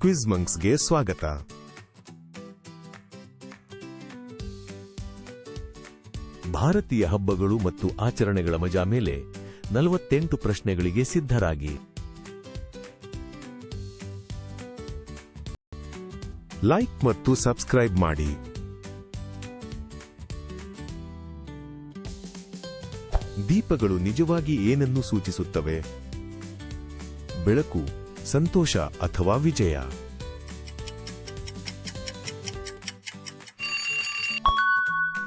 Quiz ಮಂಕ್ಸ್ಗೆ ಸ್ವಾಗತ. ಭಾರತೀಯ ಹಬ್ಬಗಳು ಮತ್ತು ಆಚರಣೆಗಳ ಮಜಾ ಮೇಲೆ ನಲವತ್ತೆಂಟು ಪ್ರಶ್ನೆಗಳಿಗೆ ಸಿದ್ಧರಾಗಿ. ಲೈಕ್ ಮತ್ತು ಸಬ್ಸ್ಕ್ರೈಬ್ ಮಾಡಿ. ದೀಪಗಳು ನಿಜವಾಗಿ ಏನನ್ನು ಸೂಚಿಸುತ್ತವೆ? ಬೆಳಕು ಸಂತೋಷ ಅಥವಾ ವಿಜಯ?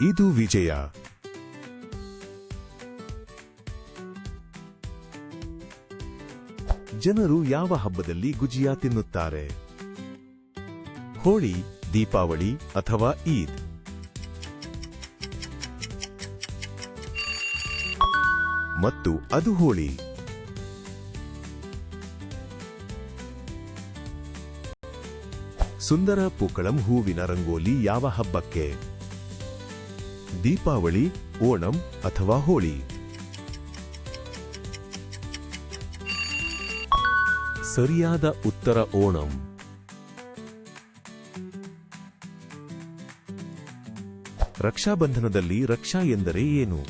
ಇದು ವಿಜಯ. ಜನರು ಯಾವ ಹಬ್ಬದಲ್ಲಿ ಗುಜಿಯಾ ತಿನ್ನುತ್ತಾರೆ? ಹೋಳಿ, ದೀಪಾವಳಿ ಅಥವಾ ಈದ್? ಮತ್ತು ಅದು ಹೋಳಿ. ಸುಂದರ ಪೂಕಳಂ ಹೂವಿನ ರಂಗೋಲಿ ಯಾವ ಹಬ್ಬಕ್ಕೆ? ದೀಪಾವಳಿ, ಓಣಂ ಅಥವಾ ಹೋಳಿ? ಸರಿಯಾದ ಉತ್ತರ ಓಣಂ. ರಕ್ಷಾಬಂಧನದಲ್ಲಿ ರಕ್ಷಾ ಎಂದರೆ ಏನು?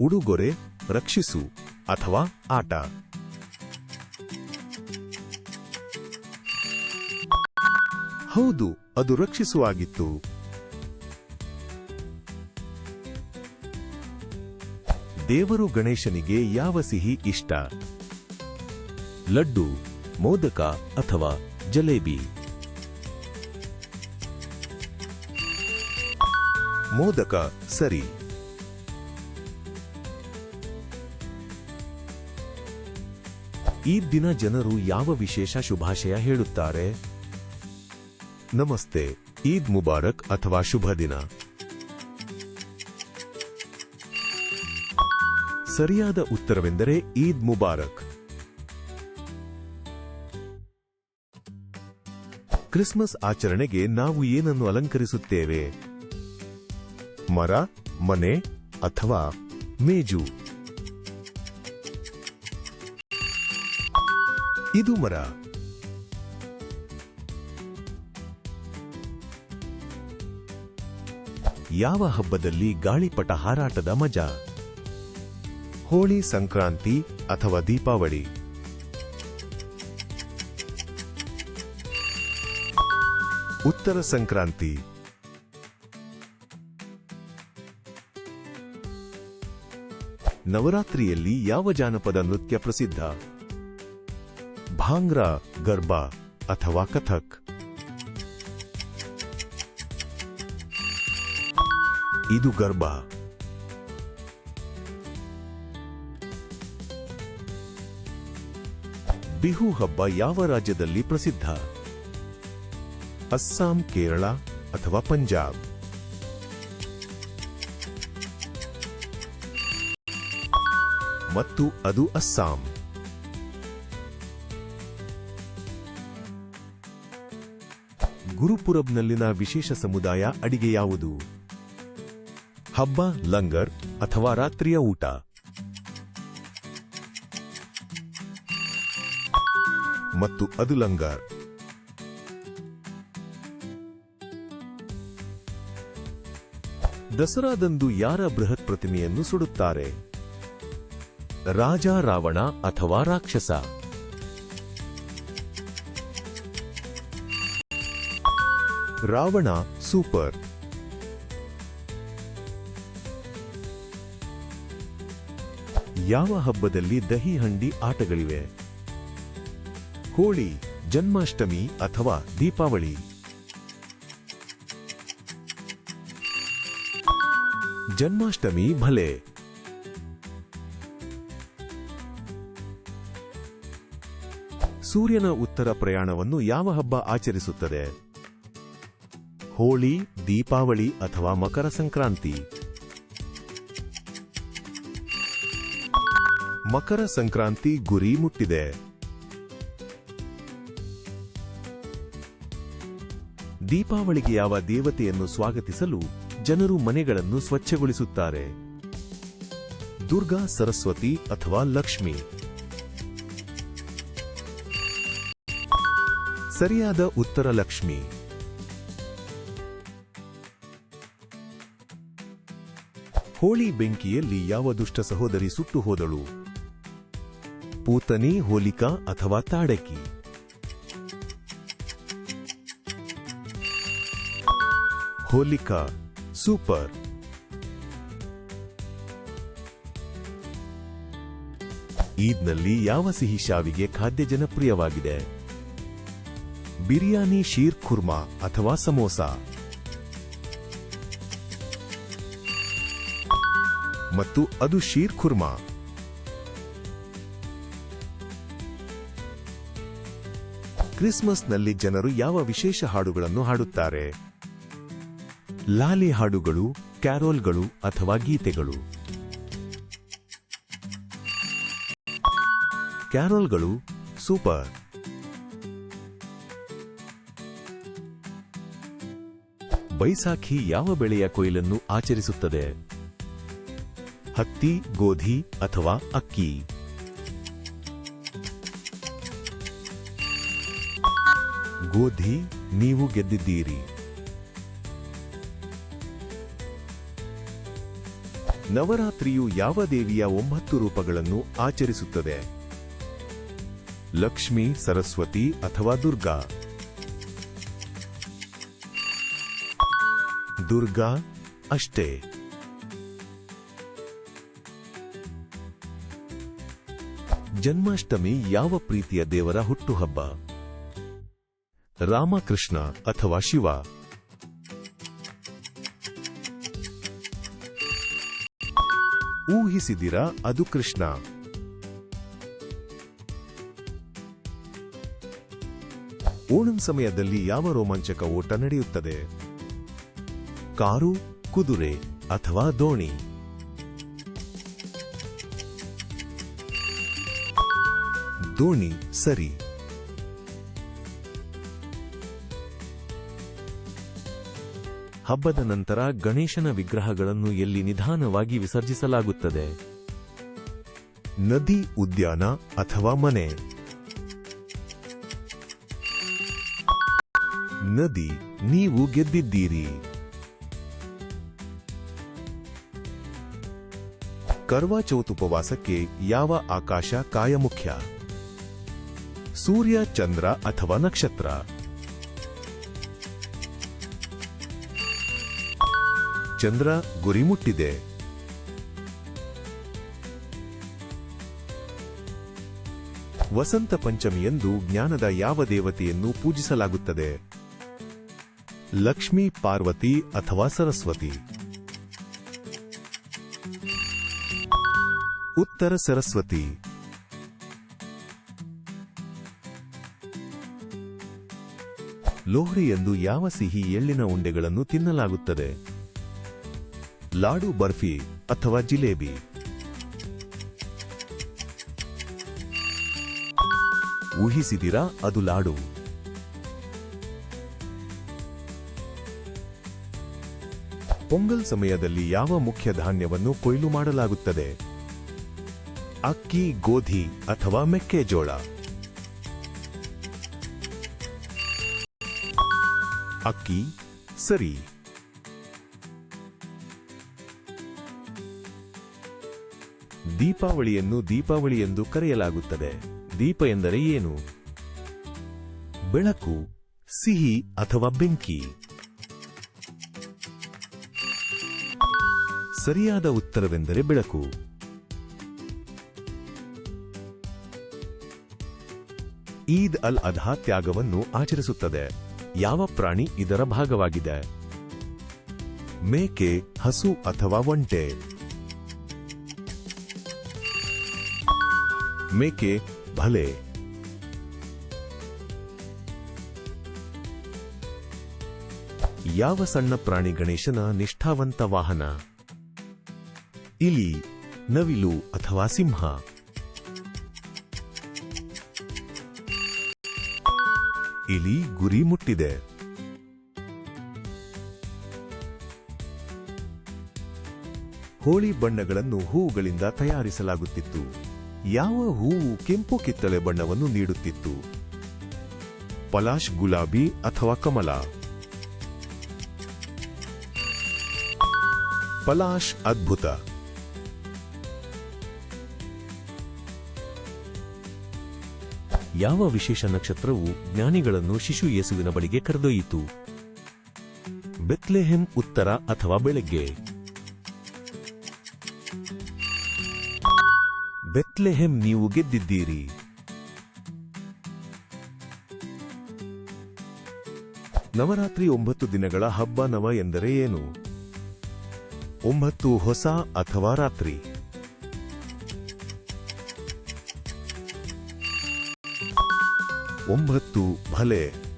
ಉಡುಗೊರೆ, ರಕ್ಷಿಸು ಅಥವಾ ಆಟ. ಹೌದು, ಅದು ರಕ್ಷಿಸುವಾಗಿತ್ತು. ದೇವರು ಗಣೇಶನಿಗೆ ಯಾವ ಸಿಹಿ ಇಷ್ಟ? ಲಡ್ಡು, ಮೋದಕ ಅಥವಾ ಜಲೇಬಿ? ಮೋದಕ, ಸರಿ. ಈ ದಿನ ಜನರು ಯಾವ ವಿಶೇಷ ಶುಭಾಶಯ ಹೇಳುತ್ತಾರೆ? ನಮಸ್ತೆ, ಈದ್ ಮುಬಾರಕ್ ಅಥವಾ ಶುಭ ದಿನ. ಸರಿಯಾದ ಉತ್ತರವೆಂದರೆ ಈದ್ ಮುಬಾರಕ್. ಕ್ರಿಸ್ಮಸ್ ಆಚರಣೆಗೆ ನಾವು ಏನನ್ನು ಅಲಂಕರಿಸುತ್ತೇವೆ? ಮರ, ಮನೆ ಅಥವಾ ಮೇಜು? ಇದು ಮರ. ಯಾವ ಹಬ್ಬದಲ್ಲಿ ಗಾಳಿಪಟ ಹಾರಾಟದ ಮಜಾ? ಹೋಳಿ ಸಂಕ್ರಾಂತಿ ಅಥವಾ ದೀಪಾವಳಿ? ಉತ್ತರ ಸಂಕ್ರಾಂತಿ. ನವರಾತ್ರಿಯಲ್ಲಿ ಯಾವ ಜಾನಪದ ನೃತ್ಯ ಪ್ರಸಿದ್ಧ? ಭಾಂಗ್ರಾ, ಗರ್ಬಾ ಅಥವಾ ಕಥಕ್? ಇದು ಗರ್ಬಾ ಬಿಹು ಹಬ್ಬ ಯಾವ ರಾಜ್ಯದಲ್ಲಿ ಪ್ರಸಿದ್ಧ? ಅಸ್ಸಾಂ, ಕೇರಳ ಅಥವಾ ಪಂಜಾಬ್? ಮತ್ತು ಅದು ಅಸ್ಸಾಂ. ಗುರುಪುರಬ್ನಲ್ಲಿನ ವಿಶೇಷ ಸಮುದಾಯ ಅಡಿಗೆ ಯಾವುದು? ಹಬ್ಬ, ಲಂಗರ್ ಅಥವಾ ರಾತ್ರಿಯ ಊಟ. ಮತ್ತು ಅದು ಲಂಗರ್. ದಸರಾದಂದು ಯಾರ ಬೃಹತ್ ಪ್ರತಿಮೆಯನ್ನು ಸುಡುತ್ತಾರೆ? ರಾಜ, ರಾವಣ ಅಥವಾ ರಾಕ್ಷಸ? ರಾವಣ, ಸೂಪರ್. ಯಾವ ಹಬ್ಬದಲ್ಲಿ ದಹಿ ಹಂಡಿ ಆಟಗಳಿವೆ? ಹೋಳಿ, ಜನ್ಮಾಷ್ಟಮಿ ಅಥವಾ ದೀಪಾವಳಿ? ಜನ್ಮಾಷ್ಟಮಿ ಭಲೆ. ಸೂರ್ಯನ ಉತ್ತರ ಪ್ರಯಾಣವನ್ನು ಯಾವ ಹಬ್ಬ ಆಚರಿಸುತ್ತದೆ? ಹೋಳಿ, ದೀಪಾವಳಿ ಅಥವಾ ಮಕರ ಸಂಕ್ರಾಂತಿ? ಮಕರ ಸಂಕ್ರಾಂತಿ ಗುರಿ ಮುಟ್ಟಿದೆ. ದೀಪಾವಳಿಗೆ ಯಾವ ದೇವತೆಯನ್ನು ಸ್ವಾಗತಿಸಲು ಜನರು ಮನೆಗಳನ್ನು ಸ್ವಚ್ಛಗೊಳಿಸುತ್ತಾರೆ. ದುರ್ಗಾ, ಸರಸ್ವತಿ ಅಥವಾ ಲಕ್ಷ್ಮಿ. ಸರಿಯಾದ ಉತ್ತರ ಲಕ್ಷ್ಮಿ. ಹೋಳಿ ಬೆಂಕಿಯಲ್ಲಿ ಯಾವ ದುಷ್ಟ ಸಹೋದರಿ ಸುಟ್ಟು ಹೋದಳು? ಪೂತನಿ ಹೋಲಿಕಾ ಅಥವಾ ತಾಡಕಿ. ಹೋಲಿಕಾ, ಸೂಪರ್. ಈದ್ನಲ್ಲಿ ಯಾವ ಸಿಹಿ ಶಾವಿಗೆ ಖಾದ್ಯ ಜನಪ್ರಿಯವಾಗಿದೆ? ಬಿರಿಯಾನಿ ಶೀರ್ ಖುರ್ಮಾ ಅಥವಾ ಸಮೋಸಾ. ಮತ್ತು ಅದು ಶೀರ್ ಖುರ್ಮಾ. ಕ್ರಿಸ್ಮಸ್ನಲ್ಲಿ ಜನರು ಯಾವ ವಿಶೇಷ ಹಾಡುಗಳನ್ನು ಹಾಡುತ್ತಾರೆ? ಲಾಲಿ ಹಾಡುಗಳು, ಕ್ಯಾರೋಲ್ಗಳು ಅಥವಾ ಗೀತೆಗಳು? ಕ್ಯಾರೋಲ್ಗಳು, ಸೂಪರ್. ಬೈಸಾಖಿ ಯಾವ ಬೆಳೆಯ ಕೊಯ್ಲನ್ನು ಆಚರಿಸುತ್ತದೆ? ಹತ್ತಿ, ಗೋಧಿ ಅಥವಾ ಅಕ್ಕಿ? ಗೋಧಿ ನೀವು ಗೆದ್ದಿದ್ದೀರಿ. ನವರಾತ್ರಿಯು ಯಾವ ದೇವಿಯ ಒಂಬತ್ತು ರೂಪಗಳನ್ನು ಆಚರಿಸುತ್ತದೆ? ಲಕ್ಷ್ಮಿ, ಸರಸ್ವತಿ ಅಥವಾ ದುರ್ಗಾ? ದುರ್ಗಾ ಅಷ್ಟೇ. ಜನ್ಮಾಷ್ಟಮಿ ಯಾವ ಪ್ರೀತಿಯ ದೇವರ ಹುಟ್ಟುಹಬ್ಬ? ರಾಮಕೃಷ್ಣ ಅಥವಾ ಶಿವ. ಊಹಿಸಿದಿರಾ ಅದು ಕೃಷ್ಣ. ಓಣಂ ಸಮಯದಲ್ಲಿ ಯಾವ ರೋಮಾಂಚಕ ಓಟ ನಡೆಯುತ್ತದೆ? ಕಾರು, ಕುದುರೆ ಅಥವಾ ದೋಣಿ? ದೋಣಿ ಸರಿ. ಹಬ್ಬದ ನಂತರ ಗಣೇಶನ ವಿಗ್ರಹಗಳನ್ನು ಎಲ್ಲಿ ನಿಧಾನವಾಗಿ ವಿಸರ್ಜಿಸಲಾಗುತ್ತದೆ? ನದಿ, ಉದ್ಯಾನ ಅಥವಾ ಮನೆ? ನದಿ, ನೀವು ಗೆದ್ದಿದ್ದೀರಿ. ಕರ್ವಾ ಚೌತ್ ಉಪವಾಸಕ್ಕೆ ಯಾವ ಆಕಾಶ ಕಾಯಮುಖ್ಯ? ಸೂರ್ಯ, ಚಂದ್ರ ಅಥವಾ ನಕ್ಷತ್ರ? ಚಂದ್ರ ಗುರಿ ಮುಟ್ಟಿದೆ ವಸಂತ ಪಂಚಮಿಯಂದು ಜ್ಞಾನದ ಯಾವ ದೇವತೆಯನ್ನು ಪೂಜಿಸಲಾಗುತ್ತದೆ? ಲಕ್ಷ್ಮಿ, ಪಾರ್ವತಿ ಅಥವಾ ಸರಸ್ವತಿ? ಉತ್ತರ ಸರಸ್ವತಿ. ಲೋಹ್ರಿ ಎಂದು ಯಾವ ಸಿಹಿ ಎಳ್ಳಿನ ಉಂಡೆಗಳನ್ನು ತಿನ್ನಲಾಗುತ್ತದೆ? ಲಾಡು ಬರ್ಫಿ ಅಥವಾ ಜಿಲೇಬಿ. ಊಹಿಸಿದಿರಾ ಅದು ಲಾಡು? ಪೊಂಗಲ್ ಸಮಯದಲ್ಲಿ ಯಾವ ಮುಖ್ಯ ಧಾನ್ಯವನ್ನು ಕೊಯ್ಲು ಮಾಡಲಾಗುತ್ತದೆ? ಅಕ್ಕಿ, ಗೋಧಿ ಅಥವಾ ಮೆಕ್ಕೆಜೋಳ? ಅಕ್ಕಿ, ಸರಿ. ದೀಪಾವಳಿಯನ್ನು ದೀಪಾವಳಿ ಎಂದು ಕರೆಯಲಾಗುತ್ತದೆ. ದೀಪ ಎಂದರೆ ಏನು? ಬೆಳಕು, ಸಿಹಿ ಅಥವಾ ಬೆಂಕಿ. ಸರಿಯಾದ ಉತ್ತರವೆಂದರೆ ಬೆಳಕು. ಈದ್ ಅಲ್ ಅಧಾ ತ್ಯಾಗವನ್ನು ಆಚರಿಸುತ್ತದೆ. ಯಾವ ಪ್ರಾಣಿ ಇದರ ಭಾಗವಾಗಿದೆ? ಮೇಕೆ, ಹಸು ಅಥವಾ ಒಂಟೆ. ಮೇಕೆ ಭಲೆ. ಯಾವ ಸಣ್ಣ ಪ್ರಾಣಿ ಗಣೇಶನ ನಿಷ್ಠಾವಂತ ವಾಹನ? ಇಲಿ, ನವಿಲು ಅಥವಾ ಸಿಂಹ? ಇಲಿ ಗುರಿ ಮುಟ್ಟಿದೆ. ಹೋಳಿ ಬಣ್ಣಗಳನ್ನು ಹೂವುಗಳಿಂದ ತಯಾರಿಸಲಾಗುತ್ತಿತ್ತು. ಯಾವ ಹೂವು ಕೆಂಪು ಕಿತ್ತಳೆ ಬಣ್ಣವನ್ನು ನೀಡುತ್ತಿತ್ತು? ಪಲಾಶ್ ಗುಲಾಬಿ ಅಥವಾ ಕಮಲ? ಪಲಾಶ್ ಅದ್ಭುತ. ಯಾವ ವಿಶೇಷ ನಕ್ಷತ್ರವು ಜ್ಞಾನಿಗಳನ್ನು ಶಿಶು ಯೇಸುವಿನ ಬಳಿಗೆ ಕರೆದೊಯ್ಯಿತು? ಬೆತ್ಲೆಹೆಮ್ ಉತ್ತರ ಅಥವಾ ಬೆಳಗ್ಗೆ? ಬೆತ್ಲೆಹೆಮ್ ನೀವು ಗೆದ್ದಿದ್ದೀರಿ. ನವರಾತ್ರಿ ಒಂಬತ್ತು ದಿನಗಳ ಹಬ್ಬ ನವ ಎಂದರೆ ಏನು? ಒಂಬತ್ತು ಹೊಸ ಅಥವಾ ರಾತ್ರಿ? ಒಂಬತ್ತು ಭಲೆ.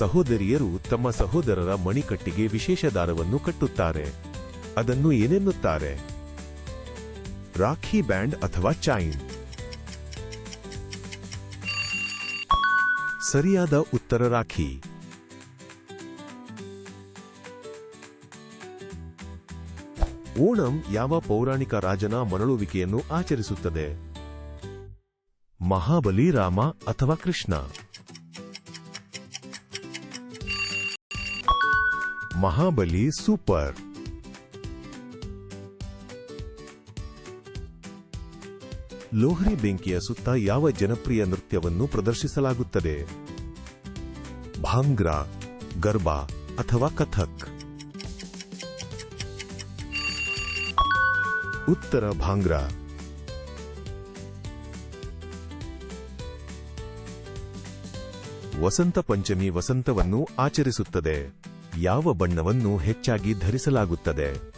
ಸಹೋದರಿಯರು ತಮ್ಮ ಸಹೋದರರ ಮಣಿಕಟ್ಟಿಗೆ ವಿಶೇಷ ದಾರವನ್ನು ಕಟ್ಟುತ್ತಾರೆ. ಅದನ್ನು ಏನೆನ್ನುತ್ತಾರೆ? ರಾಖಿ ಬ್ಯಾಂಡ್ ಅಥವಾ ಚೈನ್ ಸರಿಯಾದ ಉತ್ತರ ರಾಖಿ. ಓಣಂ ಯಾವ ಪೌರಾಣಿಕ ರಾಜನ ಮರಳುವಿಕೆಯನ್ನು ಆಚರಿಸುತ್ತದೆ? ಮಹಾಬಲಿ ರಾಮ ಅಥವಾ ಕೃಷ್ಣ? ಮಹಾಬಲಿ ಸೂಪರ್. ಲೋಹರಿ ಬೆಂಕಿಯ ಸುತ್ತ ಯಾವ ಜನಪ್ರಿಯ ನೃತ್ಯವನ್ನು ಪ್ರದರ್ಶಿಸಲಾಗುತ್ತದೆ? ಭಾಂಗ್ರಾ, ಗರ್ಬಾ ಅಥವಾ ಕಥಕ್? ಉತ್ತರ ಭಾಂಗ್ರಾ. ವಸಂತ ಪಂಚಮಿ ವಸಂತವನ್ನು ಆಚರಿಸುತ್ತದೆ. ಯಾವ ಬಣ್ಣವನ್ನು ಹೆಚ್ಚಾಗಿ ಧರಿಸಲಾಗುತ್ತದೆ?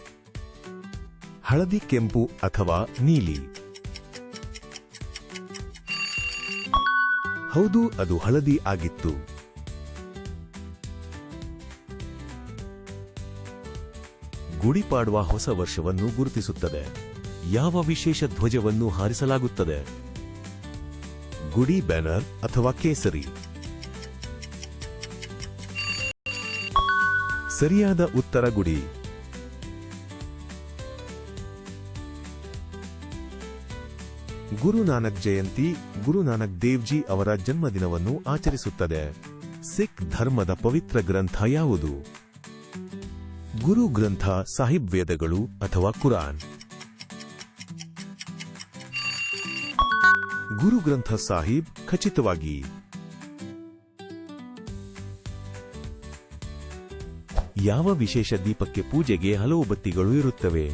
ಹಳದಿ, ಕೆಂಪು ಅಥವಾ ನೀಲಿ? ಹೌದು, ಅದು ಹಳದಿ ಆಗಿತ್ತು. ಗುಡಿಪಾಡುವ ಹೊಸ ವರ್ಷವನ್ನು ಗುರುತಿಸುತ್ತದೆ. ಯಾವ ವಿಶೇಷ ಧ್ವಜವನ್ನು ಹಾರಿಸಲಾಗುತ್ತದೆ? ಗುಡಿ ಬ್ಯಾನರ್ ಅಥವಾ ಕೇಸರಿ? ಸರಿಯಾದ ಉತ್ತರ ಗುಡಿ ಗುರುನಾನಕ್ ಜಯಂತಿ ಗುರುನಾನಕ್ ದೇವ್ಜಿ ಅವರ ಜನ್ಮದಿನವನ್ನು ಆಚರಿಸುತ್ತದೆ. ಸಿಖ್ ಧರ್ಮದ ಪವಿತ್ರ ಗ್ರಂಥ ಯಾವುದು? ಗುರು ಗ್ರಂಥ ಸಾಹಿಬ್ ವೇದಗಳು ಅಥವಾ ಕುರಾನ್? ಗುರು ಗ್ರಂಥ ಸಾಹಿಬ್ ಖಚಿತವಾಗಿ ಯಾವ ವಿಶೇಷ ದೀಪಕ್ಕೆ ಪೂಜೆಗೆ ಹಲವು ಬತ್ತಿಗಳು ಇರುತ್ತವೆ?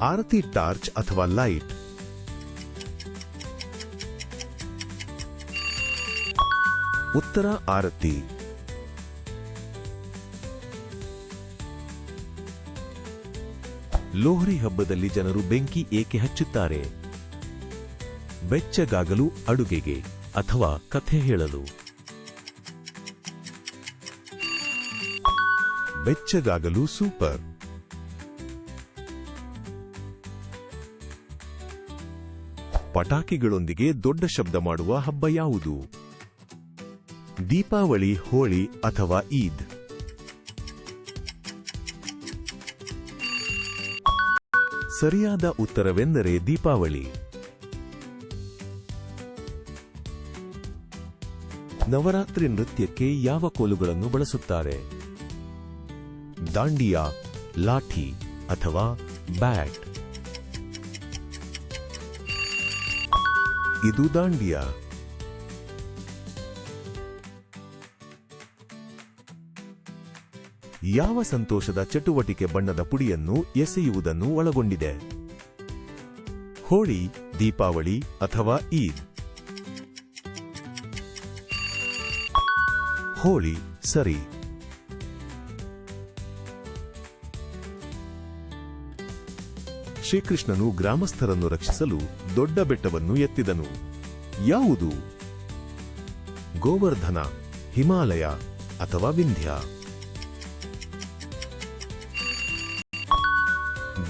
ಆರತಿ ಟಾರ್ಚ್ ಅಥವಾ ಲೈಟ್? ಉತ್ತರ ಆರತಿ. ಲೋಹರಿ ಹಬ್ಬದಲ್ಲಿ ಜನರು ಬೆಂಕಿ ಏಕೆ ಹಚ್ಚುತ್ತಾರೆ? ಬೆಚ್ಚಗಾಗಲು ಅಡುಗೆಗೆ ಅಥವಾ ಕಥೆ ಹೇಳಲು. ಬೆಚ್ಚಗಾಗಲು ಸೂಪರ್. ಪಟಾಕಿಗಳೊಂದಿಗೆ ದೊಡ್ಡ ಶಬ್ದ ಮಾಡುವ ಹಬ್ಬ ಯಾವುದು? ದೀಪಾವಳಿ, ಹೋಳಿ ಅಥವಾ ಈದ್? ಸರಿಯಾದ ಉತ್ತರವೆಂದರೆ ದೀಪಾವಳಿ. ನವರಾತ್ರಿ ನೃತ್ಯಕ್ಕೆ ಯಾವ ಕೋಲುಗಳನ್ನು ಬಳಸುತ್ತಾರೆ? ದಾಂಡಿಯಾ, ಲಾಠಿ ಅಥವಾ ಬ್ಯಾಟ್. ಇದು ದಾಂಡಿಯಾ. ಯಾವ ಸಂತೋಷದ ಚಟುವಟಿಕೆ ಬಣ್ಣದ ಪುಡಿಯನ್ನು ಎಸೆಯುವುದನ್ನು ಒಳಗೊಂಡಿದೆ? ಹೋಳಿ, ದೀಪಾವಳಿ ಅಥವಾ ಈದ್? ಹೋಳಿ, ಸರಿ. ಶ್ರೀಕೃಷ್ಣನು ಗ್ರಾಮಸ್ಥರನ್ನು ರಕ್ಷಿಸಲು ದೊಡ್ಡ ಬೆಟ್ಟವನ್ನು ಎತ್ತಿದನು. ಯಾವುದು? ಗೋವರ್ಧನ, ಹಿಮಾಲಯ ಅಥವಾ ವಿಂಧ್ಯ?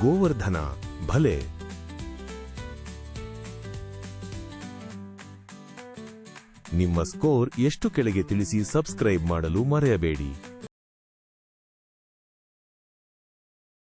ಗೋವರ್ಧನ, ಭಲೆ. ನಿಮ್ಮ ಸ್ಕೋರ್ ಎಷ್ಟು ಕೆಳಗೆ ತಿಳಿಸಿ ಸಬ್ಸ್ಕ್ರೈಬ್ ಮಾಡಲು ಮರೆಯಬೇಡಿ.